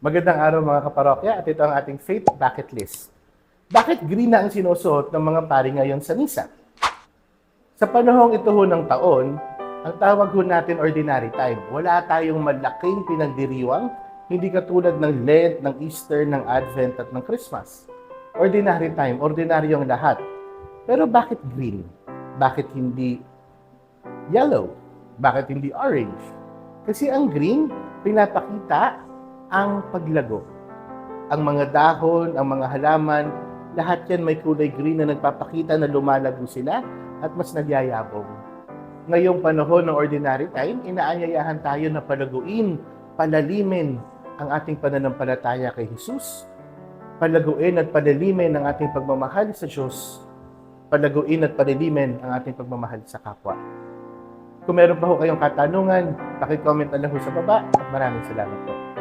Magandang araw mga kaparokya at ito ang ating faith bucket list. Bakit green na ang sinusuot ng mga pari ngayon sa misa? Sa panahong ito ho ng taon, ang tawag ho natin ordinary time. Wala tayong malaking pinagdiriwang, hindi katulad ng Lent, ng Easter, ng Advent at ng Christmas. Ordinary time, ordinary ang lahat. Pero bakit green? Bakit hindi yellow? Bakit hindi orange? Kasi ang green, pinapakita ang paglago. Ang mga dahon, ang mga halaman, lahat yan may kulay green na nagpapakita na lumalago sila at mas nagyayabong. Ngayong panahon ng ordinary time, inaanyayahan tayo na palaguin, palalimin ang ating pananampalataya kay Jesus, palaguin at palalimin ang ating pagmamahal sa Diyos, palaguin at palalimin ang ating pagmamahal sa kapwa. Kung meron pa ho kayong katanungan, pakicomment na lang ho sa baba at maraming salamat po.